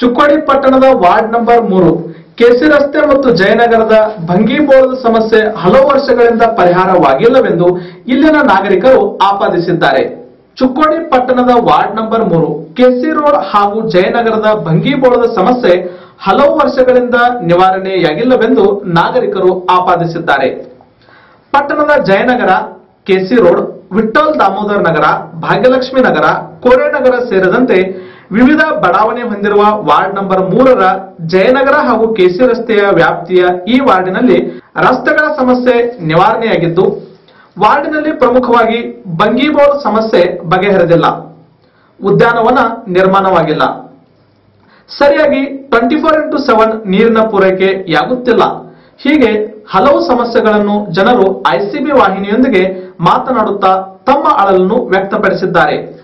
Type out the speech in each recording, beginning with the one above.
ಚುಕ್ಕೋಡಿ ಪಟ್ಟಣದ ward number ಮೂರು, KC ರಸ್ತೆ ಮತ್ತು ಜಯನಗರದ ಭಂಗಿಬೋಳದ ಸಮಸ್ಯೆ ಹಲವು ವರ್ಷಗಳಿಂದ ಪರಿಹಾರವಾಗಿಲ್ಲವೆಂದು ಇಲ್ಲಿನ ನಾಗರಿಕರು ಆಪಾದಿಸಿದ್ದಾರೆ. ಚುಕ್ಕೋಡಿ ಪಟ್ಟಣದ ವಾರ್ಡ್ ನಂಬರ್ ಮೂರು, ಕೆಸಿ ರೋಡ್ ಹಾಗೂ ಜಯನಗರದ ಭಂಗಿಬೋಳದ ಸಮಸ್ಯೆ ಹಲವು ವರ್ಷಗಳಿಂದ ನಿವಾರಣೆಯಾಗಿಲ್ಲವೆಂದು ನಾಗರಿಕರು ಆಪಾದಿಸಿದ್ದಾರೆ. ಪಟ್ಟಣದ ಜಯನಗರ, ಕೆಸಿ ರೋಡ್, ವಿಠ್ಠಲ್ ದಾಮೋದರ್ ನಗರ, ಭಾಗ್ಯಲಕ್ಷ್ಮಿ ನಗರ ಕೋರೆನಗರ ಸೇರಿದಂತೆ ವಿವಿಧ ಬಡಾವಣೆ ಹೊಂದಿರುವ ವಾರ್ಡ್ ನಂಬರ್ ಮೂರರ ಜಯನಗರ ಹಾಗೂ ಕೆಸಿ ರಸ್ತೆಯ ವ್ಯಾಪ್ತಿಯ ಈ ವಾರ್ಡಿನಲ್ಲಿ ರಸ್ತೆಗಳ ಸಮಸ್ಯೆ ನಿವಾರಣೆಯಾಗಿದ್ದು, ವಾರ್ಡಿನಲ್ಲಿ ಪ್ರಮುಖವಾಗಿ ಬಂಗೀಬೋರ್ ಸಮಸ್ಯೆ ಬಗೆಹರಿದಿಲ್ಲ. ಉದ್ಯಾನವನ ನಿರ್ಮಾಣವಾಗಿಲ್ಲ. ಸರಿಯಾಗಿ ಟ್ವೆಂಟಿ ಫೋರ್ ಇಂಟು ಸೆವೆನ್ ನೀರಿನ ಪೂರೈಕೆಯಾಗುತ್ತಿಲ್ಲ. ಹೀಗೆ ಹಲವು ಸಮಸ್ಯೆಗಳನ್ನು ಜನರು ಐಸಿಬಿ ವಾಹಿನಿಯೊಂದಿಗೆ ಮಾತನಾಡುತ್ತಾ ತಮ್ಮ ಅಳಲನ್ನು ವ್ಯಕ್ತಪಡಿಸಿದ್ದಾರೆ.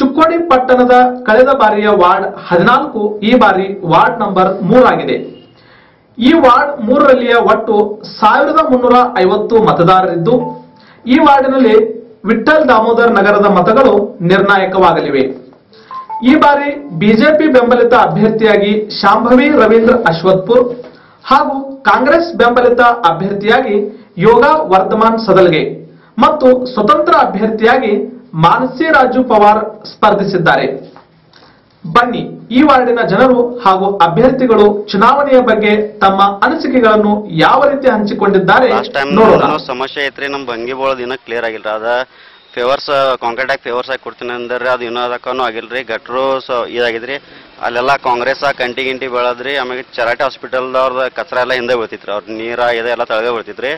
ಚುಕ್ಕೋಡಿ ಪಟ್ಟಣದ ಕಳೆದ ಬಾರಿಯ ವಾರ್ಡ್ ಹದಿನಾಲ್ಕು, ಈ ಬಾರಿ ವಾರ್ಡ್ ನಂಬರ್ ಮೂರಾಗಿದೆ ಈ ವಾರ್ಡ್ ಮೂರರಲ್ಲಿಯ ಒಟ್ಟು ಸಾವಿರದ ಮುನ್ನೂರ ಐವತ್ತು ಮತದಾರರಿದ್ದು, ಈ ವಾರ್ಡಿನಲ್ಲಿ ವಿಠಲ್ ದಾಮೋದರ್ ನಗರದ ಮತಗಳು ನಿರ್ಣಾಯಕವಾಗಲಿವೆ. ಈ ಬಾರಿ ಬಿಜೆಪಿ ಬೆಂಬಲಿತ ಅಭ್ಯರ್ಥಿಯಾಗಿ ಶಾಂಭವಿ ರವೀಂದ್ರ ಅಶ್ವತ್ಪುರ್ ಹಾಗೂ ಕಾಂಗ್ರೆಸ್ ಬೆಂಬಲಿತ ಅಭ್ಯರ್ಥಿಯಾಗಿ ಯೋಗ ವರ್ಧಮಾನ್ ಸದಲ್ಗೆ ಮತ್ತು ಸ್ವತಂತ್ರ ಅಭ್ಯರ್ಥಿಯಾಗಿ ಮಾನಸಿ ರಾಜು ಪವಾರ್ ಸ್ಪರ್ಧಿಸಿದ್ದಾರೆ. ಬನ್ನಿ ಈ ವಾರ್ಡಿನ ಜನರು ಹಾಗೂ ಅಭ್ಯರ್ಥಿಗಳು ಚುನಾವಣೆಯ ಬಗ್ಗೆ ತಮ್ಮ ಅನಿಸಿಕೆಗಳನ್ನು ಯಾವ ರೀತಿ ಹಂಚಿಕೊಂಡಿದ್ದಾರೆ ಸಮಸ್ಯೆ ಐತ್ರಿ ನಮ್ ಬಂಗಿ ದಿನ ಇನ್ನೂ ಕ್ಲಿಯರ್ ಆಗಿಲ್ಲ ಅದ ಫೇವರ್ಸ್ ಕಾಂಕ್ರೀಟ್ ಆಗಿ ಫೇವರ್ಸ್ ಆಗಿ ಕೊಡ್ತೀನಿ ಅಂದ್ರೆ ಅದು ಇನ್ನೂ ಅದಕ್ಕೂ ಆಗಿಲ್ರಿ ಗಟ್ರು ಇದಾಗಿದ್ರಿ ಅಲ್ಲೆಲ್ಲ ಕಾಂಗ್ರೆಸ್ ಕಂಟಿ ಗಿಂಟಿ ಬೆಳದ್ರಿ ಆಮೇಲೆ ಚರಾಟಿ ಹಾಸ್ಪಿಟಲ್ದವ್ರ ಕಚರ ಎಲ್ಲ ಹಿಂದೆ ಬೀಳ್ತಿತ್ರಿ. ಅವ್ರ ನೀರ ಇದೆಲ್ಲ ತಳಗೆ ಬೀಳ್ತಿತ್ರಿ.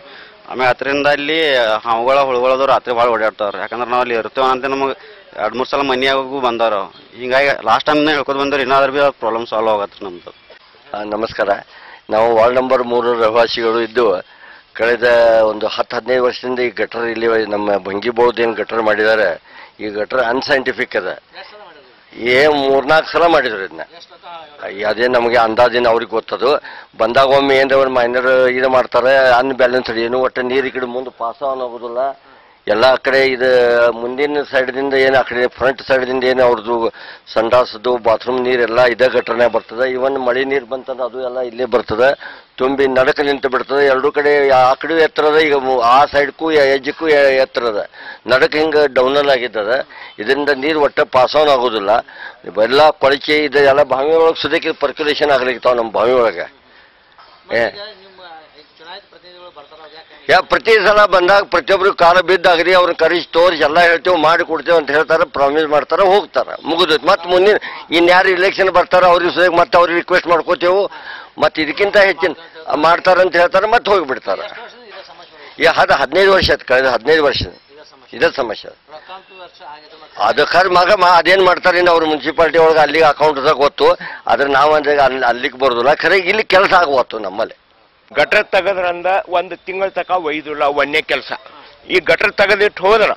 ಆಮೇಲೆ ಅದರಿಂದ ಅಲ್ಲಿ ಹಾವುಗಳ ಹುಳುಗಳದು ರಾತ್ರಿ ಭಾಳ ಓಡಾಡ್ತಾವ್ರಿ. ಯಾಕಂದ್ರೆ ನಾವು ಅಲ್ಲಿ ಇರ್ತೇವೆ ಅಂತ ನಮಗೆ ಎರಡು ಮೂರು ಸಲ ಮನೆಯಾಗೂ ಬಂದವ್ರು ಹಿಂಗಾಗಿ ಲಾಸ್ಟ್ ಟೈಮ್ ಹೇಳ್ಕೊತ ಬಂದವ್ರು ಇನ್ನಾದ್ರೂ ಬಿ ಪ್ರಾಬ್ಲಮ್ ಸಾಲ್ವ್ ಆಗತ್ತೆ ನಮ್ದು. ಆ, ನಮಸ್ಕಾರ. ನಾವು ವಾರ್ಡ್ ನಂಬರ್ ಮೂರು ರಹವಾಸಿಗಳು ಇದ್ದು ಕಳೆದ ಒಂದು ಹತ್ತು ಹದಿನೈದು ವರ್ಷದಿಂದ ಈ ಗಟರ್ ಇಲ್ಲಿ ನಮ್ಮ ಭಂಗಿ ಏನು ಗಟರ್ ಮಾಡಿದ್ದಾರೆ. ಈ ಗಟರ್ ಅನ್ಸೈಂಟಿಫಿಕ್ ಅದ. ಏ, ಮೂರ್ನಾಲ್ಕು ಸಲ ಮಾಡಿದ್ರು ಇದನ್ನ ಅದೇ ನಮಗೆ ಅಂದಾಜಿನ ಅವ್ರಿಗೆ ಗೊತ್ತದು. ಬಂದಾಗ ಒಮ್ಮೆ ಏನಾರ ಮೈನರ್ ಇದು ಮಾಡ್ತಾರೆ ಅನ್ಬ್ಯಾಲೆನ್ಸ್ ಏನು ಒಟ್ಟು ನೀರು ಗಿಡ ಮುಂದೆ ಪಾಸ್ ಆಗೋದಿಲ್ಲ. ಎಲ್ಲ ಕಡೆ ಇದು ಮುಂದಿನ ಸೈಡ್ದಿಂದ ಏನು ಆ ಕಡೆ ಫ್ರಂಟ್ ಸೈಡ್ದಿಂದ ಏನು ಅವ್ರದ್ದು ಸಂಡಾಸದ್ದು ಬಾತ್ರೂಮ್ ನೀರೆಲ್ಲ ಇದೇ ಘಟನೆ ಬರ್ತದೆ. ಇವನ್ ಮಳೆ ನೀರು ಬಂತಂದ್ರೆ ಅದು ಎಲ್ಲ ಇಲ್ಲೇ ಬರ್ತದೆ. ತುಂಬಿ ನಡಕ ನಿಂತು ಬಿಡ್ತದೆ. ಎರಡೂ ಕಡೆ ಆ ಕಡೆ ಎತ್ತರದ ಈಗ ಆ ಸೈಡ್ಗೂ ಎಜ್ಜಕ್ಕೂ ಎತ್ತರದ. ನಡಕ ಹಿಂಗೆ ಡೌನಲ್ ಆಗಿದ್ದದ. ಇದರಿಂದ ನೀರು ಒಟ್ಟೆ ಪಾಸ್ ಆನ್ ಆಗೋದಿಲ್ಲ. ಎಲ್ಲ ಕೊಳಚೆ ಇದೆ ಎಲ್ಲ ಬಾವಿ ಒಳಗೆ ಸುದಕ್ಕೆ ಪರ್ಕ್ಯುಲೇಷನ್ ಆಗಲಿಕ್ಕೆ ನಮ್ಮ ಬಾವಿ ಒಳಗೆ. ಏ. ಯಾ, ಪ್ರತಿ ಸಲ ಬಂದಾಗ ಪ್ರತಿಯೊಬ್ಬರು ಕಾಲ ಬಿದ್ದಾಗ್ರಿ ಅವ್ರನ್ನ ಕರೆಸಿ ತೋರಿಸಿ ಎಲ್ಲ ಹೇಳ್ತೇವೆ, ಮಾಡಿ ಕೊಡ್ತೇವೆ ಅಂತ ಹೇಳ್ತಾರೆ ಪ್ರಾಮಿಸ್ ಮಾಡ್ತಾರೆ, ಹೋಗ್ತಾರೆ. ಮುಗಿದೈತೆ ಮತ್ತೆ ಮುಂದಿನ, ಇನ್ಯಾರು ಇಲೆಕ್ಷನ್ ಬರ್ತಾರೋ ಅವ್ರಿಗೆ ಮತ್ತೆ ಅವ್ರಿಗೆ ರಿಕ್ವೆಸ್ಟ್ ಮಾಡ್ಕೋತೇವೆ. ಮತ್ತೆ ಇದಕ್ಕಿಂತ ಹೆಚ್ಚಿನ ಮಾಡ್ತಾರೆ ಅಂತ ಹೇಳ್ತಾರೆ, ಮತ್ತೆ ಹೋಗಿಬಿಡ್ತಾರೆ. ಈ ಹದ ಹದಿನೈದು ವರ್ಷ ಆಯ್ತು, ಕಳೆದ ಹದಿನೈದು ವರ್ಷ. ಇದೇ ಸಮಸ್ಯೆ ಅದಕ್ಕಾದ್ರೆ ಮಗ ಮಾ ಅದೇನು ಮಾಡ್ತಾರೆ ಇನ್ನು ಅವ್ರು ಮುನ್ಸಿಪಾಲ್ಟಿ ಒಳಗೆ ಅಲ್ಲಿಗೆ ಅಕೌಂಟ್ದಾಗ ಗೊತ್ತು ಆದ್ರೆ ನಾವು ಅಂದ್ರೆ ಅಲ್ಲಿ ಅಲ್ಲಿಗೆ ಬರೋದಿಲ್ಲ. ಖರೆ, ಇಲ್ಲಿ ಕೆಲಸ ಆಗುವತ್ತು ನಮ್ಮಲ್ಲಿ. ಗಟ್ರ ತೆಗದ್ರಂದ ಒಂದು ತಿಂಗಳ ತಕ ಒಯ್ದಿಲ್ಲ ಒಂದೇ ಕೆಲಸ. ಈ ಗಟ್ರ ತೆಗೆದಿಟ್ಟು ಹೋದ್ರ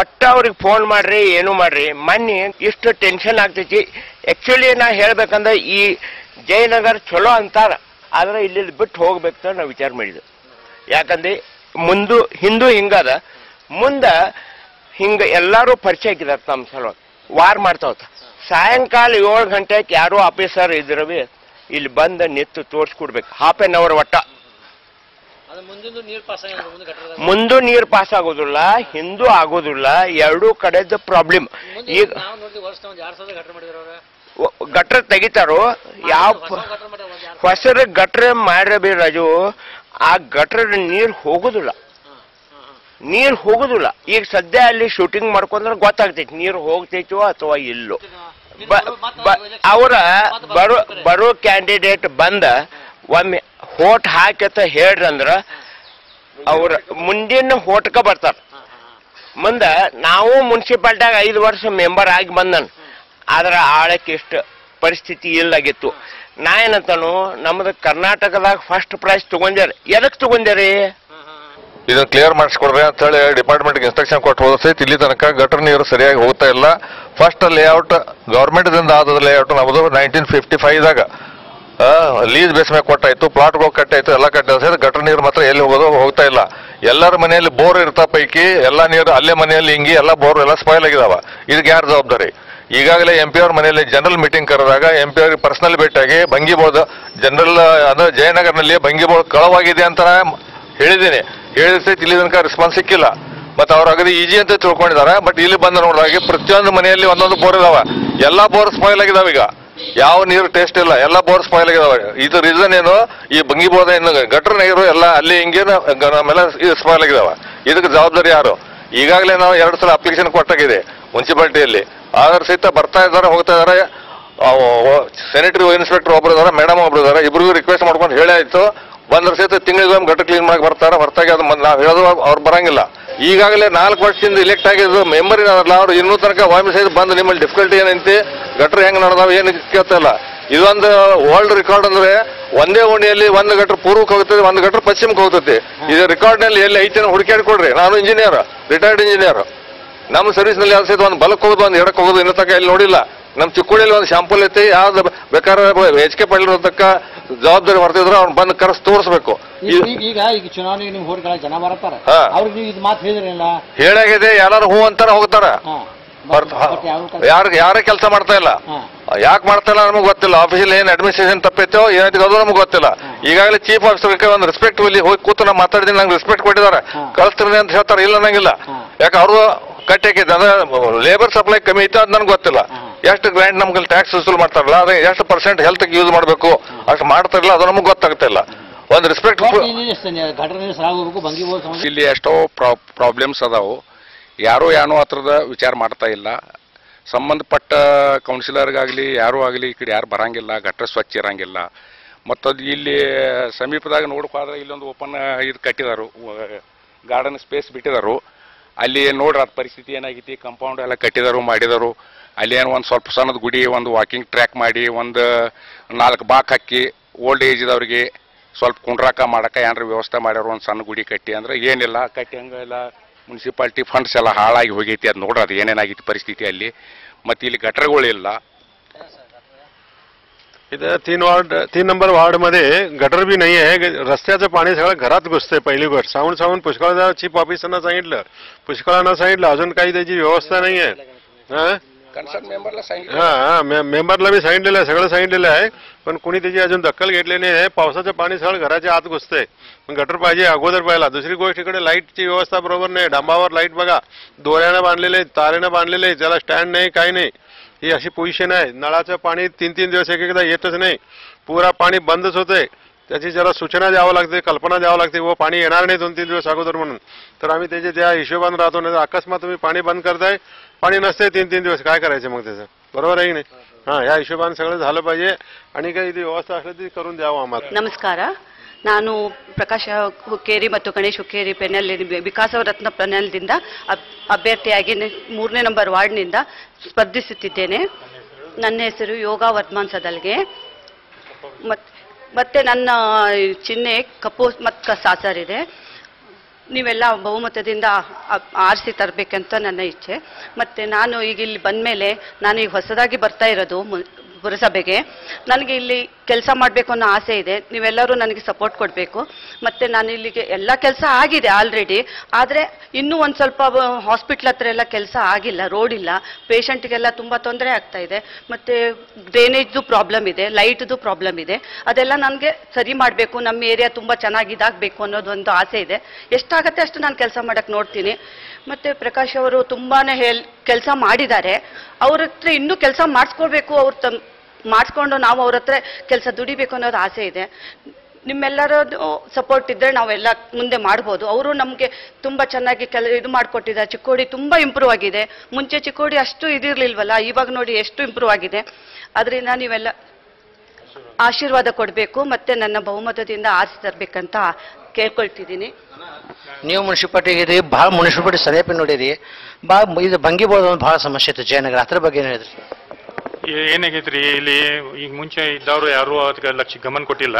ಒಟ್ಟ ಅವ್ರಿಗೆ ಫೋನ್ ಮಾಡ್ರಿ, ಏನು ಮಾಡ್ರಿ, ಮನ್ನಿ ಇಷ್ಟು ಟೆನ್ಷನ್ ಆಗ್ತೈತಿ. ಆಕ್ಚುಲಿ ನಾ ಹೇಳ್ಬೇಕಂದ್ರೆ ಈ ಜಯನಗರ್ ಚಲೋ ಅಂತಾರ. ಆದ್ರೆ ಇಲ್ಲಿ ಬಿಟ್ಟು ಹೋಗ್ಬೇಕು ನಾವು ವಿಚಾರ ಮಾಡಿದ್ವಿ. ಯಾಕಂದ್ರೆ ಮುಂದು ಹಿಂದೂ ಹಿಂಗದ. ಮುಂದ ಹಿಂಗ ಎಲ್ಲರೂ ಪರಿಚಯ ಆಗಿದಾರ ನಮ್ಮ ಸಲುವಾಗಿ. ವಾರ್ ಮಾಡ್ತಾವತ್ತ ಸಾಯಂಕಾಲ ಏಳು ಗಂಟೆಗೆ ಯಾರೋ ಆಫೀಸರ್ ಇದ್ರವಿ ಇಲ್ಲಿ ಬಂದ ನೆತ್ತು ತೋರಿಸ್ಕೊಡ್ಬೇಕು. ಹಾಫ್ ಎನ್ ಅವರ್ ಒಟ್ಟ. ಮುಂದೂ ನೀರು ಪಾಸ್ ಆಗೋದಿಲ್ಲ ಹಿಂದೂ ಆಗೋದಿಲ್ಲ ಎರಡೂ ಕಡೆದ ಪ್ರಾಬ್ಲಮ್ ಈಗ ಗಟ್ರ ತೆಗಿತಾರೋ? ಯಾವ ಹೊಸರ ಗಟ್ರ ಮಾಡ್ರಬಿ ರಾಜು ಆ ಗಟ್ರ ನೀರು ಹೋಗುದಿಲ್ಲ. ನೀರು ಹೋಗೋದಿಲ್ಲ. ಈಗ ಸದ್ಯ ಅಲ್ಲಿ ಶೂಟಿಂಗ್ ಮಾಡ್ಕೊಂಡ್ರೆ ಗೊತ್ತಾಗ್ತೈತಿ ನೀರು ಹೋಗ್ತೈತೋ ಅಥವಾ ಇಲ್ಲೋ. ಬ- ಬ- ಅವರ ಬರೋ ಬರೋ ಕ್ಯಾಂಡಿಡೇಟ್ ಬಂದ ಒಮ್ಮೆ ಹೋಟ್ ಹಾಕತ್ತ ಹೇಳ್ರಂದ್ರ ಅವ್ರ ಮುಂದಿನ ಹೋಟ್ಕ ಬರ್ತಾರ. ಮುಂದ ನಾವು ಮುನ್ಸಿಪಾಲ್ಟಿಯಾಗ ಐದು ವರ್ಷ ಮೆಂಬರ್ ಆಗಿ ಬಂದನ್. ಆದ್ರ ಆಳಕ್ಕೆ ಇಷ್ಟು ಪರಿಸ್ಥಿತಿ ಇಲ್ಲಾಗಿತ್ತು ನಾ ಏನಂತಾನು ನಮ್ದು ಕರ್ನಾಟಕದಾಗ ಫಸ್ಟ್ ಪ್ರೈಸ್ ತಗೊಂಡ್ಯಾರ. ಎದಕ್ ತಗೊಂಡ್ಯಾರಿ? ಇದನ್ನ ಕ್ಲಿಯರ್ ಮಾಡಿಸ್ಕೊಡ್ರಿ ಅಂತ ಹೇಳಿ ಡಿಪಾರ್ಟ್ಮೆಂಟ್ಗೆ ಇನ್ಸ್ಟ್ರಕ್ಷನ್ ಕೊಟ್ಟು ಹೋದ ಸಹಿತ ಇಲ್ಲಿ ತನಕ ಗಟರ್ ನೀರು ಸರಿಯಾಗಿ ಹೋಗ್ತಾ ಇಲ್ಲ. ಫಸ್ಟ್ ಲೇಔಟ್ ಗೌರ್ಮೆಂಟ್ ದಿಂದ ಆದ ಲೇಔಟ್ ನಮ್ಮದು ನೈನ್ಟೀನ್ ಫಿಫ್ಟಿ ಫೈವ್ದಾಗ ಲೀಸ್ ಬೇಸ್ ಮೇಲೆ ಕೊಟ್ಟಾಯ್ತು ಪ್ಲಾಟ್ಗಳು ಕಟ್ಟಾಯ್ತು, ಎಲ್ಲ ಕಟ್ಟಿದ ಸಹಿತ ಗಟರ್ ನೀರು ಮಾತ್ರ ಎಲ್ಲಿ ಹೋಗೋದು, ಹೋಗ್ತಾ ಇಲ್ಲ. ಎಲ್ಲರ ಮನೆಯಲ್ಲಿ ಬೋರ್ ಇರ್ತಾ ಪೈಕಿ, ಎಲ್ಲ ನೀರು ಅಲ್ಲೇ ಮನೆಯಲ್ಲಿ ಹಿಂಗಿ ಎಲ್ಲ ಬೋರ್ ಎಲ್ಲ ಸ್ಪಾಯ್ಲ್ ಆಗಿದಾವ. ಇದಕ್ಕೆ ಯಾರು ಜವಾಬ್ದಾರಿ? ಈಗಾಗಲೇ ಎಂ ಪಿ ಅವ್ರ ಮನೆಯಲ್ಲಿ ಜನರಲ್ ಮೀಟಿಂಗ್ ಕರೆದಾಗ ಎಂ ಪಿ ಅವ್ರಿಗೆ ಪರ್ಸನಲ್ ಭೇಟಿಯಾಗಿ ಭಂಗಿಬೋದ ಜನರಲ್ ಅಂದ್ರೆ ಜಯನಗರ್ನಲ್ಲಿ ಭಂಗಿಬೋಳ್ ಕಳವಾಗಿದೆ ಅಂತ ಹೇಳಿದ್ದೀನಿ. ಹೇಳಿದ ಇಲ್ಲಿ ತನಕ ರೆಸ್ಪಾನ್ಸ್ ಸಿಕ್ಕಿಲ್ಲ. ಮತ್ತೆ ಅವ್ರು ಅಗದಿ ಈಜಿ ಅಂತ ತಿಳ್ಕೊಂಡಿದ್ದಾರೆ. ಬಟ್ ಇಲ್ಲಿ ಬಂದ ನೋಡಿದಾಗ ಪ್ರತಿಯೊಂದು ಮನೆಯಲ್ಲಿ ಒಂದೊಂದು ಬೋರ್ ಇದಾವೆ. ಎಲ್ಲಾ ಬೋರ್ ಸ್ಪಾಯ್ಲ್ ಆಗಿದಾವ ಈಗ. ಯಾವ ನೀರು ಟೇಸ್ಟ್ ಇಲ್ಲ. ಎಲ್ಲ ಬೋರ್ ಸ್ಪಾಯ್ಲ್ ಆಗಿದಾವೆ. ಇದು ರೀಸನ್ ಏನು? ಈ ಬಂಗಿ ಬೋರ್ ಏನು ಗಟ್ರ ನೀರು ಎಲ್ಲ ಅಲ್ಲಿ ಹಿಂಗೆ ನಮ್ಮೆಲ್ಲ ಸ್ಪಾಯ್ಲ್ ಆಗಿದಾವೆ. ಇದಕ್ಕೆ ಜವಾಬ್ದಾರಿ ಯಾರು? ಈಗಾಗಲೇ ನಾವು ಎರಡು ಸಲ ಅಪ್ಲಿಕೇಶನ್ ಕೊಟ್ಟಾಗಿದೆ ಮುನ್ಸಿಪಾಲ್ಟಿಯಲ್ಲಿ ಆದ್ರೆ ಸಹಿತ ಬರ್ತಾ ಇದ್ದಾರೆ, ಹೋಗ್ತಾ ಇದ್ದಾರೆ. ಸ್ಯಾನಿಟರಿ ಇನ್ಸ್ಪೆಕ್ಟರ್ ಒಬ್ರು ಇದಾರೆ ಮೇಡಮ್ ಒಬ್ರು ಇದಾರೆ ಇಬ್ರಿಗೂ ರಿಕ್ವೆಸ್ಟ್ ಮಾಡ್ಕೊಂಡು ಹೇಳಿ ಆಯ್ತು. ಬಂದ್ರ ಸಹಿತ ತಿಂಗಳಿಗೊಮ್ಮೆ ಘಟ ಕ್ಲೀನ್ ಮಾಡಿ ಬರ್ತಾರೆ. ಹೊರತಾಗಿ ಅದು ನಾವು ಹೇಳೋದು ಅವ್ರು ಬರಂಗಿಲ್ಲ. ಈಗಾಗಲೇ ನಾಲ್ಕು ವರ್ಷದಿಂದ ಇಲೆಕ್ಟ್ ಆಗಿದ್ದು ಮೆಂಬರ್ ಇದಾರಲ್ಲ ಅವ್ರು. ಇನ್ನೂ ತನಕ ವಾಮಿ ಸಹಿತ ಬಂದು ನಿಮ್ಮಲ್ಲಿ ಡಿಫಿಕಲ್ಟಿ ಏನೈತಿ ಗಟ್ರ ಹೆಂಗ್ ನಡೆದಾವ, ಏನು ಕೇಳ್ತಲ್ಲ ಇದೊಂದು ವರ್ಲ್ಡ್ ರೆಕಾರ್ಡ್ ಅಂದ್ರೆ ಒಂದೇ ಓಣಿಯಲ್ಲಿ ಒಂದು ಗಟ್ರ ಪೂರ್ವಕ್ಕೆ ಹೋಗ್ತದೆ, ಒಂದು ಗಟ್ರ ಪಶ್ಚಿಮಕ್ಕೆ ಹೋಗ್ತದೆ. ಇದು ರೆಕಾರ್ಡ್ನಲ್ಲಿ ಎಲ್ಲಿ ಐತೆ ಹುಡುಕಾಡಿ ಕೊಡ್ರಿ ನಾನು ಇಂಜಿನಿಯರ್ ರಿಟೈರ್ಡ್ ಇಂಜಿನಿಯರ್ ನಮ್ಮ ಸರ್ವಿಸ್ನಲ್ಲಿ ಯಾವ ಒಂದು ಬಲಕ್ಕೆ ಹೋಗೋದು, ಒಂದು ಎಡಕ್ಕೆ ಹೋಗೋದು ಇನ್ನೂ ತನಕ ಇಲ್ಲಿ ನೋಡಿಲ್ಲ. ನಮ್ಮ ಚಿಕ್ಕೋಡಿಯಲ್ಲಿ ಒಂದು ಶಾಂಪಲ್ ಐತಿ ಯಾವ್ದು ಬೇಕಾದ್ರೆ ಎಚ್ ಕೆ ಪಾಟೀಲ್ ಜವಾಬ್ದಾರಿ ಹೊರತಿದ್ರು ಅವ್ನು ಬಂದು ಕರೆಸ್ ತೋರಿಸ್ಬೇಕು. ಈಗ ಈಗ- ಚುನಾವಣೆಗೆ ನಿಮ್ಗೆ ಹೋಗ್ಗಳ ಜನ ಬರತ್ತಾರ. ಅವ್ರಿಗೆ ನೀವು ಇದು ಮಾತು ಹೇಳಿದ್ರಲ್ಲ ಹೇಳಾಗಿದೆ ಯಾರು ಹೂ ಅಂತಾರ ಹೋಗ್ತಾರ. ಯಾರು ಯಾರೇ ಕೆಲಸ ಮಾಡ್ತಾ ಇಲ್ಲ. ಯಾಕೆ ಮಾಡ್ತಾ ಇಲ್ಲ ನಮಗೆ ಗೊತ್ತಿಲ್ಲ. ಆಫೀಸಲ್ಲಿ ಏನು ಅಡ್ಮಿನಿಸ್ಟ್ರೇಷನ್ ತಪ್ಪೈತೋ ಏನಾಯ್ತು ಅದು ನಮ್ಗೆ ಗೊತ್ತಿಲ್ಲ. ಈಗಾಗಲೇ ಚೀಫ್ ಆಫೀಸರ್ಗೆ ಒಂದು ರೆಸ್ಪೆಕ್ಟ್ ಇಲ್ಲಿ ಹೋಗಿ ಕೂತು ನಾವು ಮಾತಾಡಿದ್ದೀನಿ ನಂಗೆ ರೆಸ್ಪೆಕ್ಟ್ ಕೊಟ್ಟಿದ್ದಾರೆ. ಕಳಿಸ್ತೀನಿ ಅಂತ ಹೇಳ್ತಾರೆ ಇಲ್ಲ ನಂಗಿಲ್ಲ. ಯಾಕೆ ಅವರು ಕಟ್ಟಾಕಿದ್ದೆ ಅಂದ್ರೆ ಲೇಬರ್ ಸಪ್ಲೈ ಕಮ್ಮಿ ಐತೆ ಅದು ನನಗೆ ಗೊತ್ತಿಲ್ಲ. ಎಷ್ಟು ಗ್ರ್ಯಾಂಡ್ ನಮ್ಗೆ ಟ್ಯಾಕ್ಸ್ ವಸೂಲ್ ಮಾಡ್ತಾರಲ್ಲ ಅದೇ ಎಷ್ಟು ಪರ್ಸೆಂಟ್ ಹೆಲ್ತ್ ಯೂಸ್ ಮಾಡಬೇಕು ಅಷ್ಟು ಮಾಡ್ತಾರಲ್ಲ ಅದು ನಮಗೆ ಗೊತ್ತಾಗ್ತಾ ಇಲ್ಲ ಒಂದು ರೆಸ್ಪೆಕ್ಟ್ ಇಲ್ಲಿ ಎಷ್ಟೋ ಪ್ರಾಬ್ಲಮ್ಸ್ ಅದಾವು. ಯಾರೋ ಏನೋ ಹತ್ರದ ಥರದ ವಿಚಾರ ಮಾಡ್ತಾ ಇಲ್ಲ. ಸಂಬಂಧಪಟ್ಟ ಕೌನ್ಸಿಲರ್ಗಾಗಲಿ, ಯಾರೂ ಆಗಲಿ, ಈ ಕಡೆ ಯಾರು ಬರಂಗಿಲ್ಲ, ಗಟ್ರ ಸ್ವಚ್ಛ ಇರಂಗಿಲ್ಲ. ಮತ್ತದು ಇಲ್ಲಿ ಸಮೀಪದಾಗ ನೋಡೋಕ್ಕಾದ್ರೆ ಇಲ್ಲೊಂದು ಓಪನ್ ಇದು ಕಟ್ಟಿದಾರು ಗಾರ್ಡನ್ ಸ್ಪೇಸ್ ಬಿಟ್ಟಿದಾರು. ಅಲ್ಲಿ ನೋಡ್ರಿ ಅದು ಪರಿಸ್ಥಿತಿ ಏನಾಗೈತಿ ಕಂಪೌಂಡ್ ಎಲ್ಲ ಕಟ್ಟಿದಾರು, ಮಾಡಿದರು. ಅಲ್ಲಿ ಏನು ಒಂದು ಸ್ವಲ್ಪ ಸಣ್ಣದ ಗುಡಿ, ಒಂದು ವಾಕಿಂಗ್ ಟ್ರ್ಯಾಕ್ ಮಾಡಿ, ಒಂದು ನಾಲ್ಕು ಬಾಕ್ ಹಾಕಿ ಓಲ್ಡ್ ಏಜ್ ಇದ್ದವ್ರಿಗೆ ಸ್ವಲ್ಪ ಕುಂಡ್ರಾಕ ಮಾಡಕ ಏನಾರ ವ್ಯವಸ್ಥೆ ಮಾಡ್ಯಾರ, ಒಂದು ಸಣ್ಣ ಗುಡಿ ಕಟ್ಟಿ. ಅಂದ್ರೆ ಏನಿಲ್ಲ, ಕಟ್ಟಿ ಹಂಗೆಲ್ಲ ಮುನ್ಸಿಪಾಲ್ಟಿ ಫಂಡ್ಸ್ ಎಲ್ಲ ಹಾಳಾಗಿ ಹೋಗೈತಿ ಅದು ನೋಡ್ರಿ ಅದು ಏನೇನಾಗೈತಿ ಪರಿಸ್ಥಿತಿ ಅಲ್ಲಿ ಮತ್ತು ಇಲ್ಲಿ ಗಟ್ರಗಳಿಲ್ಲ इधर तीन वार्ड तीन नंबर वार्ड मध्ये गटर बी नाही आहे रस्त्याचं पाणी सगळं घरात घुसतंय पहिली गोष्ट सांगून सांगून पुष्कळदा चीफ ऑफिसरना सांगितलं पुष्कळांना सांगितलं अजून काही त्याची व्यवस्था नाही आहे हा कारण सर मेंबरला सांगितलं? हा मे- मेंबरला मी सांगितलेलं आहे सगळं सांगितलेलं आहे. पण कुणी त्याची अजून दखल घेतली नाही आहे. पावसाचं पाणी सगळं घराच्या आत घुसतंय. पण गटर पाहिजे अगोदर पाहिला. दुसरी गोष्ट इकडे लाईटची व्यवस्था बरोबर नाही. डांबावर लाइट बघा. दोऱ्यानं बांधलेले तारेनं बांधलेले आहे, त्याला स्टँड नाही काही नाही. ही अशी पोझिशन आहे. नळाचं पाणी तीन तीन दिवस एक येतच नाही. पुरा पाणी बंदच होतंय. त्याची जरा सूचना द्यावं लागते कल्पना द्यावं लागते. व पाणी येणार नाही दोन तीन दिवस अगोदर म्हणून. तर आम्ही त्याचे त्या हिशोबाने राहतो नाही तर अकस्मात तुम्ही पाणी बंद करताय. पाणी नसते तीन तीन दिवस काय करायचं मग त्याचं बरोबर आहे की नाही हा या हिशोबाने सगळं झालं पाहिजे आणि काही ती व्यवस्था असली ती करून द्यावं आम्हाला ನಮಸ್ಕಾರ ನಾನು ಪ್ರಕಾಶ ಹುಕ್ಕೇರಿ ಮತ್ತು ಗಣೇಶ್ ಹುಕ್ಕೇರಿ ಪೆನಲ್ ವಿಕಾಸ ರತ್ನ ಪೆನಲ್ದಿಂದ ಅಬ್- ಅಭ್ಯರ್ಥಿಯಾಗಿ ನೆ- ಮೂರನೇ ನಂಬರ್ ವಾರ್ಡ್ನಿಂದ ಸ್ಪರ್ಧಿಸುತ್ತಿದ್ದೇನೆ ನನ್ನ ಹೆಸರು ಯೋಗ ವರ್ಧಮಾನ್ ಸದಲ್ಗೆ ಮತ್ ಮತ್ತೆ ನನ್ನ ಚಿಹ್ನೆ ಕಪ್ಪು ಮತ್ತು ಸಾಸರ್ ಇದೆ ನೀವೆಲ್ಲ ಬಹುಮತದಿಂದ ಆರಿಸಿ ತರಬೇಕಂತ ನನ್ನ ಇಚ್ಛೆ. ಮತ್ತು ನಾನು ಈಗ ಇಲ್ಲಿ ಬಂದ ಮೇಲೆ ನಾನು ಈಗ ಹೊಸದಾಗಿ ಬರ್ತಾ ಇರೋದು ಪುರಸಭೆಗೆ. ನನಗೆ ಇಲ್ಲಿ ಕೆಲಸ ಮಾಡಬೇಕು ಅನ್ನೋ ಆಸೆ ಇದೆ. ನೀವೆಲ್ಲರೂ ನನಗೆ ಸಪೋರ್ಟ್ ಕೊಡಬೇಕು. ಮತ್ತು ನಾನು ಇಲ್ಲಿಗೆ ಎಲ್ಲ ಕೆಲಸ ಆಗಿದೆ ಆಲ್ರೆಡಿ ಆದರೆ ಇನ್ನೂ ಒಂದು ಸ್ವಲ್ಪ ಹಾಸ್ಪಿಟ್ಲ್ ಹತ್ರ ಎಲ್ಲ ಕೆಲಸ ಆಗಿಲ್ಲ ರೋಡ್ ಇಲ್ಲ. ಪೇಷಂಟ್ಗೆಲ್ಲ ತುಂಬ ತೊಂದರೆ ಆಗ್ತಾ ಇದೆ. ಮತ್ತು ಡ್ರೈನೇಜ್ದು ಪ್ರಾಬ್ಲಮ್ ಇದೆ ಲೈಟ್ದು ಪ್ರಾಬ್ಲಮ್ ಇದೆ. ಅದೆಲ್ಲ ನನಗೆ ಸರಿ ಮಾಡಬೇಕು, ನಮ್ಮ ಏರಿಯಾ ತುಂಬ ಚೆನ್ನಾಗಿ ಇದಾಗಬೇಕು ಅನ್ನೋದೊಂದು ಆಸೆ ಇದೆ. ಎಷ್ಟಾಗತ್ತೆ ಅಷ್ಟು ನಾನು ಕೆಲಸ ಮಾಡೋಕ್ಕೆ ನೋಡ್ತೀನಿ. ಮತ್ತು ಪ್ರಕಾಶ್ ಅವರು ತುಂಬಾ ಹೇಲ್ ಕೆಲಸ ಮಾಡಿದ್ದಾರೆ. ಅವ್ರ ಹತ್ರ ಇನ್ನೂ ಕೆಲಸ ಮಾಡಿಸ್ಕೊಳ್ಬೇಕು, ಅವ್ರು ತಮ್ ಮಾಡಿಸ್ಕೊಂಡು ನಾವು ಅವ್ರ ಹತ್ರ ಕೆಲಸ ದುಡಿಬೇಕು ಅನ್ನೋದು ಆಸೆ ಇದೆ. ನಿಮ್ಮೆಲ್ಲರದ್ದು ಸಪೋರ್ಟ್ ಇದ್ದರೆ ನಾವೆಲ್ಲ ಮುಂದೆ ಮಾಡ್ಬೋದು. ಅವರು ನಮಗೆ ತುಂಬ ಚೆನ್ನಾಗಿ ಕೆಲ, ಇದು ಮಾಡಿಕೊಟ್ಟಿದ್ದಾರೆ. ಚಿಕ್ಕೋಡಿ ತುಂಬ ಇಂಪ್ರೂವ್ ಆಗಿದೆ. ಮುಂಚೆ ಚಿಕ್ಕೋಡಿ ಅಷ್ಟು ಇದಿರಲಿಲ್ವಲ್ಲ, ಇವಾಗ ನೋಡಿ ಎಷ್ಟು ಇಂಪ್ರೂವ್ ಆಗಿದೆ. ಅದರಿಂದ ನೀವೆಲ್ಲ ಆಶೀರ್ವಾದ ಕೊಡಬೇಕು ಮತ್ತೆ ನನ್ನ ಬಹುಮತದಿಂದ ಆರಿಸಿ ತರಬೇಕಂತ ಕೇಳ್ಕೊಳ್ತಿದ್ದೀನಿ. ನೀವು ಮುನ್ಸಿಪಾಲ್ಟಿ ಇದ್ರಿ ಭಾಳ ಮುನ್ಸಿಪಾಲ್ಟಿ ಸರಿಯಾಗಿ ನೋಡಿರಿ ಭಾಳ ಇದು ಭಂಗಿಬೋದು ಬೋದ ಒಂದು ಭಾಳ ಸಮಸ್ಯೆ ಇತ್ತು, ಜಯನಗರ. ಅದ್ರ ಬಗ್ಗೆ ಹೇಳಿದ್ರಿ? ಏನಾಗೈತ್ರಿ? ಇಲ್ಲಿ ಈಗ ಮುಂಚೆ ಇದ್ದವ್ರು ಯಾರು ಅದಕ್ಕೆ ಲಕ್ಷ ಗಮನ ಕೊಟ್ಟಿಲ್ಲ.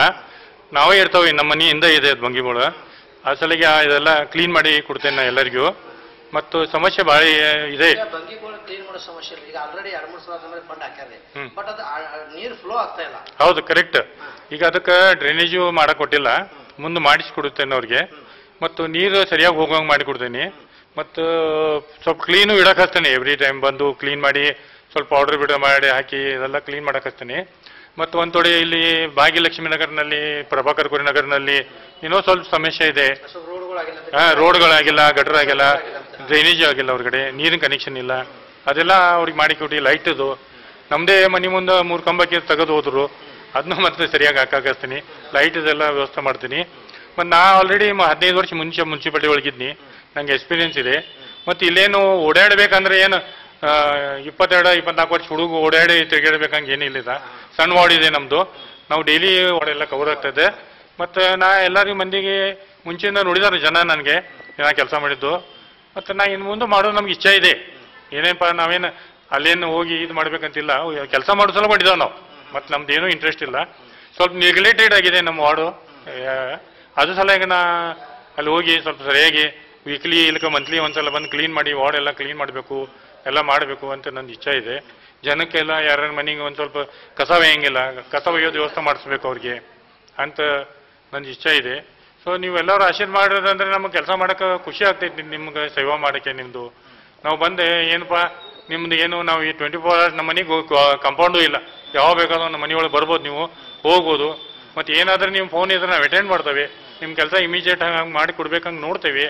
ನಾವೇ ಇರ್ತಾವೆ ನಮ್ಮ ಮನೆಯಿಂದ ಇದೆ ಅದು ಬಂಗಿಗಳು ಆ ಸಲಿಗೆ ಇದೆಲ್ಲ ಕ್ಲೀನ್ ಮಾಡಿ ಕೊಡ್ತೇನೆ ನಾ ಎಲ್ಲರಿಗೂ. ಮತ್ತು ಸಮಸ್ಯೆ ಭಾಳ ಇದೆ. ಹೌದು ಕರೆಕ್ಟ್ ಈಗ ಅದಕ್ಕೆ ಡ್ರೈನೇಜು ಮಾಡಕ್ ಕೊಟ್ಟಿಲ್ಲ. ಮುಂದೆ ಮಾಡಿಸ್ಕೊಡುತ್ತೇನೆ ಅವ್ರಿಗೆ. ಮತ್ತು ನೀರು ಸರಿಯಾಗಿ ಹೋಗೋಂಗೆ ಮಾಡಿ ಕೊಡ್ತೇನೆ. ಮತ್ತು ಸ್ವಲ್ಪ ಕ್ಲೀನು ಇಡಕ್ಕೆ ಹಚ್ತೇನೆ. ಎವ್ರಿ ಟೈಮ್ ಬಂದು ಕ್ಲೀನ್ ಮಾಡಿ ಸ್ವಲ್ಪ ಪೌಡರ್ ಬಿಡ ಮಾಡಿ ಹಾಕಿ ಇದೆಲ್ಲ ಕ್ಲೀನ್ ಮಾಡಕತ್ತೀನಿ ಮತ್ತು ಒಂದು ತೊಡೆ ಇಲ್ಲಿ ಭಾಗ್ಯಲಕ್ಷ್ಮಿ ನಗರ್ನಲ್ಲಿ, ಪ್ರಭಾಕರ್ ಕುರಿ ನಗರ್ನಲ್ಲಿ ಇನ್ನೂ ಸ್ವಲ್ಪ ಸಮಸ್ಯೆ ಇದೆ. ಹಾಂ, ರೋಡ್ಗಳಾಗಿಲ್ಲ ಗಟರ್ ಆಗಿಲ್ಲ ಡ್ರೈನೇಜ್ ಆಗಿಲ್ಲ ಅವ್ರ ಕಡೆ ನೀರಿನ ಕನೆಕ್ಷನ್ ಇಲ್ಲ. ಅದೆಲ್ಲ ಅವ್ರಿಗೆ ಮಾಡಿ ಕೊಟ್ಟು ಲೈಟ್ದು ನಮ್ಮದೇ ಮನೆ ಮುಂದೆ ಮೂರು ಕಂಬಕ್ಕೆ ತೆಗೆದು ಹೋದ್ರು. ಅದನ್ನ ಮತ್ತೆ ಸರಿಯಾಗಿ ಹಾಕಾಕಿಸ್ತೀನಿ ಲೈಟ್ ಇದೆಲ್ಲ ವ್ಯವಸ್ಥೆ ಮಾಡ್ತೀನಿ. ಮತ್ತು ನಾ ಆಲ್ರೆಡಿ ಹದಿನೈದು ವರ್ಷ ಮುಂಚೆ ಮುನ್ಸಿಪಾಲ್ಟಿ ಒಳಗಿದ್ನಿ. ನಂಗೆ ಎಕ್ಸ್ಪೀರಿಯನ್ಸ್ ಇದೆ. ಮತ್ತು ಇಲ್ಲೇನು ಓಡಾಡಬೇಕಂದ್ರೆ ಏನು ಇಪ್ಪತ್ತೆರಡು, ಇಪ್ಪತ್ನಾಲ್ಕು ವರ್ಷ ಹುಡುಗ ಓಡಾಡಿ ತಿರುಗಾಡ್ಬೇಕಂಗೆ ಏನಿಲ್ಲ. ಸಣ್ಣ ವಾರ್ಡ್ ಇದೆ ನಮ್ಮದು ನಾವು ಡೈಲಿ ವಾರ್ಡ್ ಎಲ್ಲ ಕವರ್ ಆಗ್ತದೆ. ಮತ್ತು ನಾ ಎಲ್ಲರಿಗೂ ಮಂದಿಗೆ ಮುಂಚೆಯಿಂದ ನೋಡಿದಾರೆ ಜನ ನನಗೆ. ನಾ ಕೆಲಸ ಮಾಡಿದ್ದು. ಮತ್ತು ನಾ ಇನ್ನು ಮುಂದೆ ಮಾಡೋದು ನಮ್ಗೆ ಇಚ್ಛೆ ಇದೆ. ಏನೇನಪ್ಪ ನಾವೇನು ಅಲ್ಲೇನು ಹೋಗಿ ಇದು ಮಾಡ್ಬೇಕಂತಿಲ್ಲ. ಕೆಲಸ ಮಾಡೋ ಸಲ ಮಾಡಿದಾವೆ ನಾವು. ಮತ್ತು ನಮ್ದು ಏನೂ ಇಂಟ್ರೆಸ್ಟ್ ಇಲ್ಲ. ಸ್ವಲ್ಪ ನೆಗ್ಲೆಕ್ಟೆಡ್ ಆಗಿದೆ ನಮ್ಮ ವಾರ್ಡು. ಅದು ಈಗ ನಾ ಅಲ್ಲಿ ಹೋಗಿ ಸ್ವಲ್ಪ ಸರಿಯಾಗಿ ವೀಕ್ಲಿ ಇಲ್ಲಕ ಮಂತ್ಲಿ ಒಂದ್ಸಲ ಬಂದು ಕ್ಲೀನ್ ಮಾಡಿ ವಾರ್ಡ್ ಎಲ್ಲ ಕ್ಲೀನ್ ಮಾಡಬೇಕು. ಎಲ್ಲ ಮಾಡಬೇಕು ಅಂತ ನನ್ನ ಇಚ್ಛೆ ಇದೆ. ಜನಕ್ಕೆಲ್ಲ ಯಾರ ಮನೆಗೆ ಒಂದು ಸ್ವಲ್ಪ ಕಸ ಒಯ್ಯಂಗಿಲ್ಲ, ಕಸ ಒಯ್ಯೋದು ವ್ಯವಸ್ಥೆ ಮಾಡಿಸ್ಬೇಕು ಅವ್ರಿಗೆ ಅಂತ ನನ್ನ ಇಚ್ಛೆ ಇದೆ. ಸೊ ನೀವೆಲ್ಲರೂ ಆಶೀರ್ವಾದ ಮಾಡೋದಂದ್ರೆ ನಮಗೆ ಕೆಲಸ ಮಾಡೋಕೆ ಖುಷಿ ಆಗ್ತೈತಿ ನಿಮ್ಗೆ ಸೇವಾ ಮಾಡೋಕ್ಕೆ ನಿಮ್ಮದು ನಾವು ಬಂದೆ ಏನಪ್ಪ, ನಿಮ್ದು ಏನು, ನಾವು ಈ ಟ್ವೆಂಟಿ ಫೋರ್ ಅವರ್ಸ್ ನಮ್ಮ ಮನೆಗೆ ಕಂಪೌಂಡು ಇಲ್ಲ. ಯಾವಾಗ ಬೇಕಾದ್ರೂ ನಮ್ಮ ಮನೆಯೊಳಗೆ ಬರ್ಬೋದು ನೀವು, ಹೋಗ್ಬೋದು. ಮತ್ತು ಏನಾದರೂ ನಿಮ್ಮ ಫೋನ್ ಇದ್ರೆ ನಾವು ಅಟೆಂಡ್ ಮಾಡ್ತೇವೆ. ನಿಮ್ಮ ಕೆಲಸ ಇಮಿಡಿಯೇಟ್ ಹಂಗೆ ಮಾಡಿ ಕೊಡ್ಬೇಕಂಗೆ ನೋಡ್ತೇವೆ.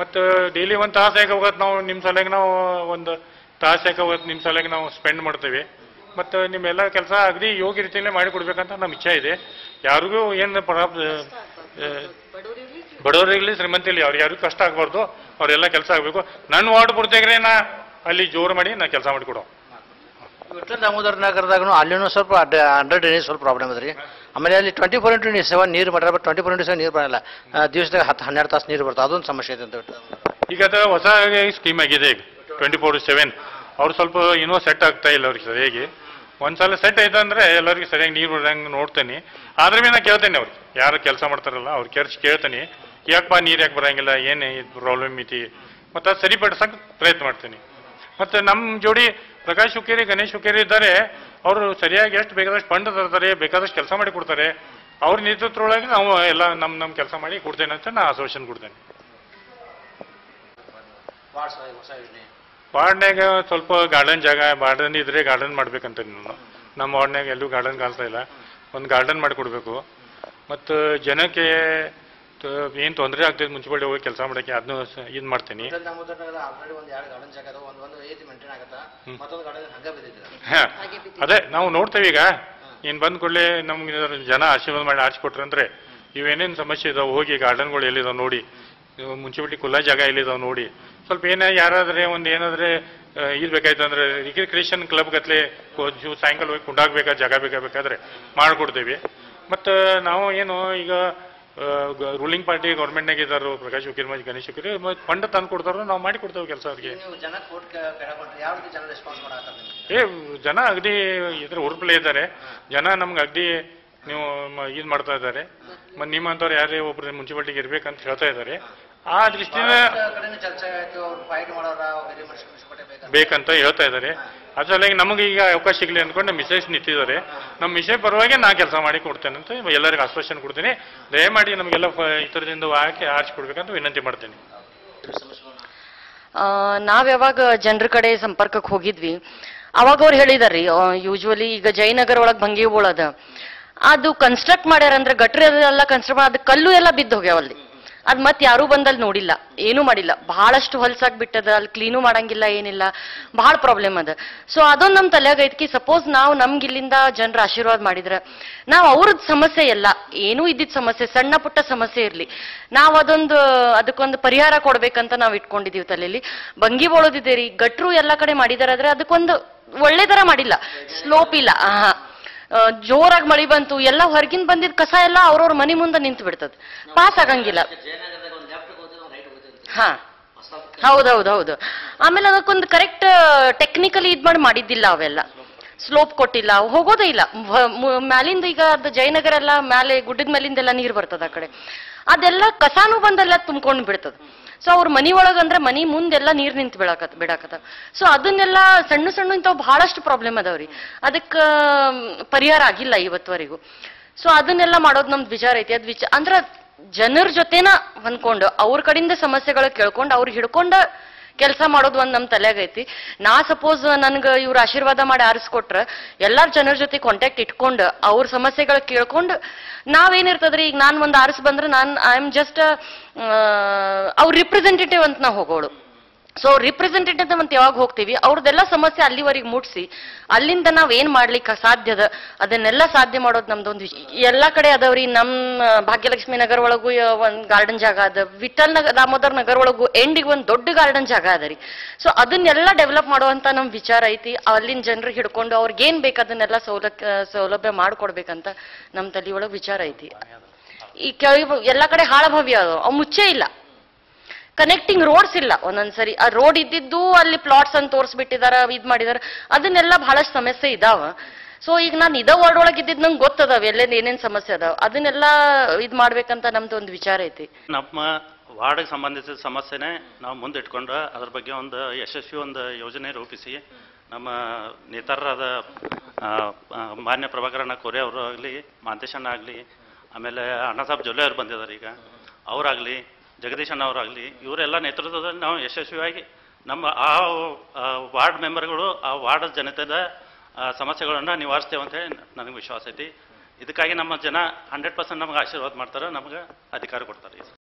ಮತ್ತು ಡೈಲಿ ಒಂದು ತಾಸು ಯಾಕೆ ಹೋಗೋದು ನಾವು? ನಿಮ್ಮ ಸಲುವಾಗಿ ನಾವು ಒಂದು ತಾಸು ಯಾಕೆ ಹೋಗೋದು ನಿಮ್ಮ ಸಲುವಾಗಿ ನಾವು ಸ್ಪೆಂಡ್ ಮಾಡ್ತೀವಿ. ಮತ್ತು ನಿಮ್ಮೆಲ್ಲ ಕೆಲಸ ಅಗದಿ ಯೋಗ್ಯ ರೀತಿಯಲ್ಲೇ ಮಾಡಿ ಕೊಡಬೇಕಂತ ನಮ್ಮ ಇಚ್ಛೆ ಇದೆ. ಯಾರಿಗೂ ಏನು ಪ್ರಾಬ್ ಬಡವರಿಗಲಿ ಶ್ರೀಮಂತಿಲಿ ಅವ್ರು ಯಾರಿಗೂ ಕಷ್ಟ ಆಗಬಾರ್ದು. ಅವರೆಲ್ಲ ಕೆಲಸ ಆಗಬೇಕು. ನನ್ನ ವಾರ್ಡ್ ಪೂರ್ತಿಯಾಗ್ರೆ ನಾ ಅಲ್ಲಿ ಜೋರು ಮಾಡಿ ನಾ ಕೆಲಸ ಮಾಡಿಕೊಡೋ. ವಿಠ್ಠಲ ದಾಮೋದರ್ ನಗರದಾಗೂ ಅಲ್ಲಿನೂ ಸ್ವಲ್ಪ ಅಂಡರ್ ಡ್ರೈನೇಜ್ ಸ್ವಲ್ಪ ಪ್ರಾಬ್ಲಮ್ ಅದ ರೀ. ಆಮೇಲೆ ಅಲ್ಲಿ ಟ್ವೆಂಟಿ ಫೋರ್ ಇಂಟು ಸೆವೆನ್ ನೀರು ಮಾಡ್ರೆ but twenty four into seven ನೀರು ಬರಲ್ಲ. ದಿವಸದಾಗ ಹತ್ತು ಹನ್ನೆರಡು ತಾಸು ನೀರು ಬರ್ತದೆ, ಅದೊಂದು ಸಮಸ್ಯೆ ಇದೆ ಅಂತ ಈಗ ಅದು ಹೊಸ ಸ್ಕೀಮ್ ಆಗಿದೆ ಈಗ ಟ್ವೆಂಟಿ ಫೋರ್ ಸೆವೆನ್ ಅವ್ರು ಸ್ವಲ್ಪ ಇನ್ನೂ ಸೆಟ್ ಆಗ್ತಾ ಇಲ್ಲ ಅವ್ರಿಗೆ ಸರಿಯಾಗಿ. ಒಂದ್ಸಲ ಸೆಟ್ ಆಯ್ತು ಅಂದ್ರೆ ಎಲ್ಲರಿಗೂ ಸರಿಯಾಗಿ ನೀರು ಬಿಡಂಗೆ ನೋಡ್ತೇನೆ. ಆದ್ರೆ ಮೇಲೆ ಕೇಳ್ತೇನೆ ಅವ್ರು ಯಾರು ಕೆಲಸ ಮಾಡ್ತಾರಲ್ಲ, ಅವ್ರು ಕೆರ್ಚ್ ಕೇಳ್ತೇನೆ. ಯಾಕಪ್ಪ ನೀರು ಯಾಕೆ ಬರಂಗಿಲ್ಲ, ಏನು ಪ್ರಾಬ್ಲಮ್ ಐತಿ? ಮತ್ತು ಅದು ಸರಿಪಡಿಸೋಕೆ ಪ್ರಯತ್ನ ಮಾಡ್ತೀನಿ. ಮತ್ತು ನಮ್ಮ ಜೋಡಿ ಪ್ರಕಾಶ್ ಹುಕ್ಕೇರಿ ಗಣೇಶ್ ಹುಕ್ಕೇರಿ ಇದ್ದಾರೆ. ಅವರು ಸರಿಯಾಗಿ ಎಷ್ಟು ಬೇಕಾದಷ್ಟು ಫಂಡ್ ತರ್ತಾರೆ, ಬೇಕಾದಷ್ಟು ಕೆಲಸ ಮಾಡಿ ಕೊಡ್ತಾರೆ. ಅವ್ರ ನೇತೃತ್ವದೊಳಗೆ ನಾವು ಎಲ್ಲ ನಮ್ಮ ನಮ್ಮ ಕೆಲಸ ಮಾಡಿ ಕೊಡ್ತೇನೆ ಅಂತ ನಾನು ಆಸೋಷನ್ ಕೊಡ್ತೇನೆ. ವಾರ್ಡ್ನಾಗ ಸ್ವಲ್ಪ ಗಾರ್ಡನ್ ಜಾಗ, ಗಾರ್ಡನ್ ಇದ್ರೆ ಗಾರ್ಡನ್ ಮಾಡ್ಬೇಕಂತ ನಾನು. ನಮ್ಮ ವಾರ್ಡ್ನಾಗ ಎಲ್ಲೂ ಗಾರ್ಡನ್ ಕಾಣ್ತಾ ಇಲ್ಲ. ಒಂದು ಗಾರ್ಡನ್ ಮಾಡಿಕೊಡ್ಬೇಕು. ಮತ್ತು ಜನಕ್ಕೆ ಏನು ತೊಂದರೆ ಆಗ್ತದೆ ಮುನ್ಸಿಪಾಲ್ಟಿ ಹೋಗಿ ಕೆಲಸ ಮಾಡೋಕ್ಕೆ ಅದನ್ನು ಇದು ಮಾಡ್ತೀನಿ. ಅದೇ ನಾವು ನೋಡ್ತೇವೆ ಈಗ. ಏನು ಬಂದ ಕೂಡಲೇ ನಮ್ಗೆ ಜನ ಆಶೀರ್ವಾದ ಮಾಡಿ ಆರಿಸಿಕೊಟ್ರೆ ಅಂದ್ರೆ ಇವೇನೇನು ಸಮಸ್ಯೆ ಇದಾವೆ ಹೋಗಿ ಗಾರ್ಡನ್ಗಳು ಎಲ್ಲಿದಾವೆ ನೋಡಿ. ಮುನ್ಸಿಪಾಲ್ಟಿ ಕುಲ್ಲಾ ಜಾಗ ಎಲ್ಲಿದಾವೆ ನೋಡಿ. ಸ್ವಲ್ಪ ಏನ ಯಾರಾದ್ರೆ ಒಂದು ಏನಾದ್ರೆ ಇರ್ಬೇಕಾಯ್ತು ಇದು ಬೇಕಾಯ್ತು ಅಂದ್ರೆ ರಿಕ್ರಿಯೇಷನ್ ಕ್ಲಬ್ ಗತ್ಲೆ ಸಾಯಂಕಾಲ ಹೋಗಿ ಕುಂಡಾಗ್ಬೇಕಾ ಜಾಗ ಬೇಕಾಗಬೇಕಾದ್ರೆ ಮಾಡ್ಕೊಡ್ತೀವಿ. ಮತ್ತು ನಾವು ಏನು ಈಗ ರೂಲಿಂಗ್ ಪಾರ್ಟಿ ಗೌರ್ಮೆಂಟ್ನಾಗ ಇದ್ದಾರೋ ಪ್ರಕಾಶ್ ಹುಕಿರ್ಮಾಜ್ ಗಣೇಶ್ ಹುಕಿರಿ ಮತ್ತು ಫಂಡ್ ತಂದು ಕೊಡ್ತಾರೋ ನಾವು ಮಾಡಿ ಕೊಡ್ತೇವೆ ಕೆಲಸ ಅವ್ರಿಗೆ. ಏ ಜನ ಅಗದಿ ಇದ್ರ ಉರ್ಪಲೆ ಇದ್ದಾರೆ. ಜನ ನಮ್ಗೆ ಅಗದಿ ನೀವು ಇದು ಮಾಡ್ತಾ ಇದ್ದಾರೆ. ಮತ್ತು ನಿಮ್ಮಂಥವ್ರು ಯಾರೇ ಒಬ್ರು ಮುನ್ಸಿಪಾಲ್ಟಿಗೆ ಇರ್ಬೇಕಂತ ಹೇಳ್ತಾ ಇದ್ದಾರೆ. ಆ ದೃಷ್ಟಿನ ಬೇಕಂತ ಹೇಳ್ತಾ ಇದ್ದಾರೆ. ಅದರಲ್ಲಿ ಸಲುವಾಗಿ ನಮಗೆ ಈಗ ಅವಕಾಶ ಸಿಗಲಿ ಅಂದ್ಕೊಂಡು ಮಿಸೇಜ್ ನಿಂತಿದ್ದಾರೆ. ನಮ್ಮ ಮಿಸೇಜ್ ಪರವಾಗಿ ನಾ ಕೆಲಸ ಮಾಡಿ ಕೊಡ್ತೇನೆ ಅಂತ ಎಲ್ಲರಿಗೂ ಆಶ್ವಾಸನೆ ಕೊಡ್ತೀನಿ. ದಯಮಾಡಿ ನಮಗೆಲ್ಲ ಇತರದಿಂದ ಹಾಕಿ ಆರಿಸ್ಕೊಡ್ಬೇಕಂತ ವಿನಂತಿ ಮಾಡ್ತೀನಿ. ಆ, ನಾವ್ ಯಾವಾಗ ಜನರ ಕಡೆ ಸಂಪರ್ಕಕ್ಕೆ ಹೋಗಿದ್ವಿ ಅವಾಗ ಅವ್ರು ಹೇಳಿದಾರ್ರಿ ಯೂಶುವಲಿ ಈಗ ಜಯನಗರ ಒಳಗ್ ಭಂಗಿ ಅದ ಅದು ಕನ್ಸ್ಟ್ರಕ್ಟ್ ಮಾಡ್ಯಾರ ಅಂದ್ರೆ ಗಟ್ರಿ ಅದೆಲ್ಲ ಕನ್ಸ್ಟ್ರಕ್ಟ್ ಅದು ಕಲ್ಲು ಎಲ್ಲ ಬಿದ್ದು ಹೋಗ್ಯಾವಲ್ಲಿ ಅದ್ ಮತ್ತೆ ಯಾರೂ ಬಂದಲ್ಲಿ ನೋಡಿಲ್ಲ, ಏನೂ ಮಾಡಿಲ್ಲ. ಬಹಳಷ್ಟು ಹೊಲ್ಸಾಗಿ ಬಿಟ್ಟದ ಅಲ್ಲಿ ಕ್ಲೀನು ಮಾಡಂಗಿಲ್ಲ, ಏನಿಲ್ಲ. ಬಹಳ ಪ್ರಾಬ್ಲಮ್ ಅದ. ಸೊ ಅದೊಂದು ನಮ್ಮ ತಲೆಯಾಗ ಐತಿ ಸಪೋಸ್ ನಾವು ನಮ್ಗೆ ಇಲ್ಲಿಂದ ಜನರ ಆಶೀರ್ವಾದ ಮಾಡಿದ್ರ, ನಾವು ಅವ್ರದ್ ಸಮಸ್ಯೆ ಎಲ್ಲ, ಏನೂ ಇದ್ದಿದ್ ಸಮಸ್ಯೆ, ಸಣ್ಣ ಪುಟ್ಟ ಸಮಸ್ಯೆ ಇರ್ಲಿ. ನಾವು ಅದೊಂದು, ಅದಕ್ಕೊಂದು ಪರಿಹಾರ ಕೊಡ್ಬೇಕಂತ ನಾವು ಇಟ್ಕೊಂಡಿದೀವಿ ತಲೆಯಲ್ಲಿ ಬಂಗಿ ಬೋಳೋದಿದೆ ರೀ, ಗಟ್ರು ಎಲ್ಲ ಕಡೆ ಮಾಡಿದಾರಾದ್ರೆ ಅದಕ್ಕೊಂದು ಒಳ್ಳೆ ಥರ ಮಾಡಿಲ್ಲ. ಸ್ಲೋಪ್ ಇಲ್ಲ, ಆಹಾ. ಜೋರಾಗಿ ಮಳಿ ಬಂತು, ಎಲ್ಲ ಹೊರಗಿನ ಬಂದಿದ್ದ ಕಸ ಎಲ್ಲ ಅವ್ರವ್ರ ಮನೆ ಮುಂದೆ ನಿಂತು ಬಿಡ್ತದೆ. ಪಾಸ್ ಆಗಂಗಿಲ್ಲ. ಹಾ. ಹೌದೌದು ಹೌದು ಆಮೇಲೆ ಅದಕ್ಕೊಂದು ಕರೆಕ್ಟ್ ಟೆಕ್ನಿಕಲಿ ಇದ್ ಮಾಡಿ ಮಾಡಿದ್ದಿಲ್ಲ ಅವೆಲ್ಲ. ಸ್ಲೋಪ್ ಕೊಟ್ಟಿಲ್ಲ. ಹೋಗೋದೇ ಇಲ್ಲ. ಮ್ಯಾಲಿಂದ ಈಗ ಅದು ಜಯನಗರ ಎಲ್ಲ, ಮ್ಯಾಲೆ ಗುಡ್ಡದ ಮೇಲಿಂದೆಲ್ಲ ನೀರು ಬರ್ತದ ಆ ಕಡೆ. ಅದೆಲ್ಲ ಕಸಾನು ಬಂದೆಲ್ಲ ತುಂಬ್ಕೊಂಡು ಬಿಡ್ತದ. ಸೊ ಅವ್ರ ಮನಿ ಒಳಗಂದ್ರೆ ಮನಿ ಮುಂದೆಲ್ಲ ನೀರ್ ನಿಂತು ಬಿಡಾಕತ್ ಬಿಡಾಕತ್ತ. ಸೊ ಅದನ್ನೆಲ್ಲ ಸಣ್ಣ ಸಣ್ಣ ಇಂಥವು ಬಹಳಷ್ಟು ಪ್ರಾಬ್ಲಮ್ ಅದಾವ್ರಿ ಅದಕ್ಕ ಪರಿಹಾರ ಆಗಿಲ್ಲ ಇವತ್ತುವರೆಗೂ ಸೊ ಅದನ್ನೆಲ್ಲ ಮಾಡೋದು ನಮ್ದು ವಿಚಾರ ಐತಿ. ಅದ್ ವಿಚಾರ ಅಂದ್ರ ಜನರ ಜೊತೆನ ಹೊಂದ್ಕೊಂಡು ಅವ್ರ ಕಡೆಯಿಂದ ಸಮಸ್ಯೆಗಳು ಕೇಳ್ಕೊಂಡು ಅವ್ರಿಗೆ ಹಿಡ್ಕೊಂಡ ಕೆಲಸ ಮಾಡೋದು ಒಂದು ನಮ್ಮ ತಲೆಯಾಗ ಐತಿ. ನಾ ಸಪೋಸ್ ನನ್ಗ ಇವ್ರ ಆಶೀರ್ವಾದ ಮಾಡಿ ಆರಿಸ್ಕೊಟ್ರ, ಎಲ್ಲಾರ್ ಜನರ ಜೊತೆ ಕಾಂಟ್ಯಾಕ್ಟ್ ಇಟ್ಕೊಂಡು, ಅವ್ರ ಸಮಸ್ಯೆಗಳ ಕೇಳ್ಕೊಂಡು, ನಾವೇನಿರ್ತದ್ರಿ, ಈಗ ನಾನ್ ಒಂದ್ ಆರಿಸ್ ಬಂದ್ರೆ ನಾನ್ ಐ ಆಮ್ ಜಸ್ಟ್ ಅವ್ರ ರಿಪ್ರೆಸೆಂಟೇಟಿವ್ ಅಂತ ನಾವು ಹೋಗೋಳು. ಸೊ ರಿಪ್ರೆಸೆಂಟೇಟಿವ್ ಅಂತ ಯಾವಾಗ ಹೋಗ್ತೀವಿ, ಅವ್ರದ್ದೆಲ್ಲ ಸಮಸ್ಯೆ ಅಲ್ಲಿವರೆಗೆ ಮುಟ್ಸಿ ಅಲ್ಲಿಂದ ನಾವ್ ಏನ್ ಮಾಡ್ಲಿಕ್ಕೆ ಸಾಧ್ಯದ ಅದನ್ನೆಲ್ಲ ಸಾಧ್ಯ ಮಾಡೋದು ನಮ್ದೊಂದು ಎಲ್ಲಾ ಕಡೆ ಅದಾವ್ರಿ ನಮ್ ಭಾಗ್ಯಲಕ್ಷ್ಮಿ ನಗರ ಒಳಗೂ ಒಂದ್ ಗಾರ್ಡನ್ ಜಾಗ ಅದ, ವಿಠಲ್ ನಗರ್ ದಾಮೋದರ್ ನಗರ ಒಳಗೂ ಎಂಡಿಗೆ ಒಂದ್ ದೊಡ್ಡ ಗಾರ್ಡನ್ ಜಾಗ ಅದ ರೀ. ಸೊ ಅದನ್ನೆಲ್ಲ ಡೆವಲಪ್ ಮಾಡುವಂತ ನಮ್ ವಿಚಾರ ಐತಿ, ಅಲ್ಲಿನ ಜನರಿಗೆ ಹಿಡ್ಕೊಂಡು ಅವ್ರಿಗೆ ಏನ್ ಬೇಕು ಅದನ್ನೆಲ್ಲ ಸೌಲಭ್ಯ ಸೌಲಭ್ಯ ಮಾಡ್ಕೊಡ್ಬೇಕಂತ ನಮ್ ತಲೆ ಒಳಗ್ ವಿಚಾರ ಐತಿ. ಈ ಕೆಳಗೆ ಎಲ್ಲಾ ಕಡೆ ಹಾಳಭವ್ಯ ಅದು ಅವು ಮುಚ್ಚೇ ಇಲ್ಲ. ಕನೆಕ್ಟಿಂಗ್ ರೋಡ್ಸ್ ಇಲ್ಲ. ಒಂದೊಂದ್ಸರಿ ಆ ರೋಡ್ ಇದ್ದಿದ್ದು ಅಲ್ಲಿ ಪ್ಲಾಟ್ಸ್ ಅಂತ ತೋರಿಸ್ಬಿಟ್ಟಿದಾರ, ಇದ್ ಮಾಡಿದಾರ. ಅದನ್ನೆಲ್ಲ ಬಹಳಷ್ಟು ಸಮಸ್ಯೆ ಇದಾವ. ಸೊ ಈಗ ನಾನು ಇದ ವಾರ್ಡ್ ಒಳಗೆ ಇದ್ದಿದ್ದು ನಂಗೆ ಗೊತ್ತದಾವ ಎಲ್ಲೇನ್ ಏನೇನ್ ಸಮಸ್ಯೆ ಅದಾವ. ಅದನ್ನೆಲ್ಲ ಇದ್ ಮಾಡ್ಬೇಕಂತ ನಮ್ದು ಒಂದು ವಿಚಾರ ಐತಿ. ನಮ್ಮ ವಾರ್ಡ್ಗೆ ಸಂಬಂಧಿಸಿದ ಸಮಸ್ಯೆನೇ ನಾವು ಮುಂದಿಟ್ಕೊಂಡು ಅದ್ರ ಬಗ್ಗೆ ಒಂದು ಯಶಸ್ವಿ ಒಂದು ಯೋಜನೆ ರೂಪಿಸಿ ನಮ್ಮ ನೇತಾರರಾದ ಮಾನ್ಯ ಪ್ರಭಾಕರಣ್ಣ ಕೋರೆ ಅವರು ಆಗಲಿ ಮಾಂತೇಶಣ್ಣ ಆಗಲಿ, ಆಮೇಲೆ ಅಣ್ಣಸಾಬ್ ಜೊಲ್ಲೆ ಅವ್ರು ಬಂದಿದ್ದಾರೆ ಈಗ. ಅವರಾಗಲಿ ಜಗದೀಶ್ ಅಣ್ಣ ಅವರಾಗಲಿ ಇವರೆಲ್ಲ ನೇತೃತ್ವದಲ್ಲಿ ನಾವು ಯಶಸ್ವಿಯಾಗಿ ನಮ್ಮ ಆ ಆ ವಾರ್ಡ್ ಮೆಂಬರ್ಗಳು, ಆ ವಾರ್ಡ್ ಜನತೆದ ಸಮಸ್ಯೆಗಳನ್ನು ನಿವಾರಿಸ್ತೇವೆ ಅಂತ ಹೇಳಿ ನನಗೆ ವಿಶ್ವಾಸ ಐತಿ. ಇದಕ್ಕಾಗಿ ನಮ್ಮ ಜನ ಹಂಡ್ರೆಡ್ ಪರ್ಸೆಂಟ್ ನಮಗೆ ಆಶೀರ್ವಾದ ಮಾಡ್ತಾರೆ, ನಮಗೆ ಅಧಿಕಾರ ಕೊಡ್ತಾರೆ.